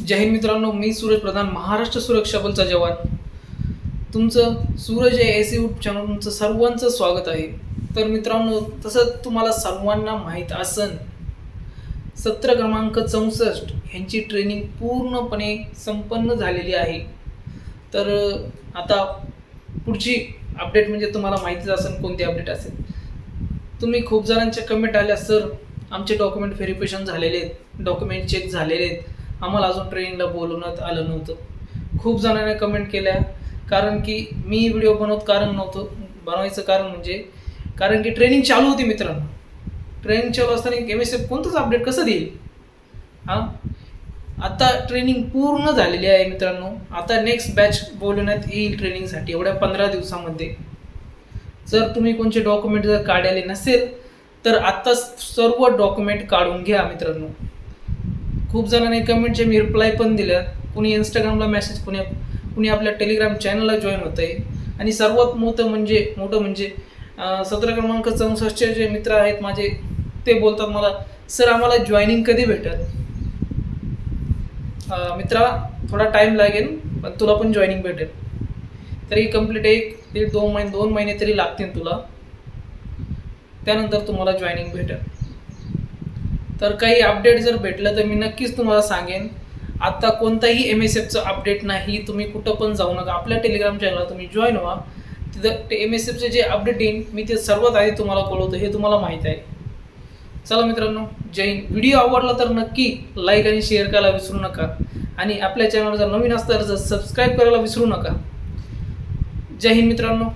जय हिंद मित्रांनो मी सूरज प्रधान महाराष्ट्र सुरक्षा बलचा जवान. तुमचं सूरज या एस यूट्यूब चॅनल तुमचं सर्वांचं स्वागत आहे. तर मित्रांनो तसंच तुम्हाला सर्वांना माहीत असन सत्र क्रमांक चौसष्ट ह्यांची ट्रेनिंग पूर्णपणे संपन्न झालेली आहे. तर आता पुढची अपडेट म्हणजे तुम्हाला माहितीच असेल कोणती अपडेट असेल. तुम्ही खूप जणांच्या कमेंट आल्या सर आमचे डॉक्युमेंट व्हेरिफिकेशन झालेले आहेत डॉक्युमेंट चेक झालेले आहेत. आम्हाला अजून ट्रेनिंगला बोलवण्यात आलं नव्हतं. खूप जणांनी कमेंट केल्या. कारण की मी व्हिडिओ बनवत कारण नव्हतं. बनवायचं कारण म्हणजे कारण की ट्रेनिंग चालू होती मित्रांनो. ट्रेनिंग चालू असताना एम एस एफ कोणतंच अपडेट कसं देईल? हां? आता ट्रेनिंग पूर्ण झालेली आहे मित्रांनो. आता नेक्स्ट बॅच बोलवण्यात येईल ट्रेनिंगसाठी एवढ्या पंधरा दिवसामध्ये. जर तुम्ही कोणते डॉक्युमेंट जर काढले नसेल तर आत्ता सर्व डॉक्युमेंट काढून घ्या मित्रांनो. खूप जणांनी कमेंटचे मी रिप्लाय पण दिल्या कुणी इंस्टाग्रामला मेसेज कुणी कुणी आपल्या टेलिग्राम चॅनलला जॉईन होत आहे आणि सर्वात मोठं म्हणजे मोठं म्हणजे सतरा क्रमांक चौसष्टचे जे मित्र आहेत माझे ते बोलतात मला सर आम्हाला जॉईनिंग कधी भेटेल? मित्रा थोडा टाईम लागेल पण तुला पण जॉईनिंग भेटेल. तरी कंप्लीट एक दीड दोन महिने दोन महिने तरी लागतील तुला. त्यानंतर तुम्हाला जॉईनिंग भेटेल. तर काही अपडेट जर भेटलं तर मी नक्कीच तुम्हाला सांगेन. आत्ता कोणताही एम एस एफचं अपडेट नाही तुम्ही कुठं पण जाऊ नका. आपल्या टेलिग्राम चॅनलला तुम्ही जॉईन व्हा. तिथं ते एम एस एफचे जे अपडेट येईन मी ते सर्वात आधी तुम्हाला कळवतो. हे तुम्हाला माहीत आहे. चला मित्रांनो जय हिंद. व्हिडिओ आवडला तर नक्की लाईक आणि शेअर करायला विसरू नका. आणि आपल्या चॅनलवर जर नवीन असतं तर सबस्क्राईब करायला विसरू नका. जय हिंद मित्रांनो.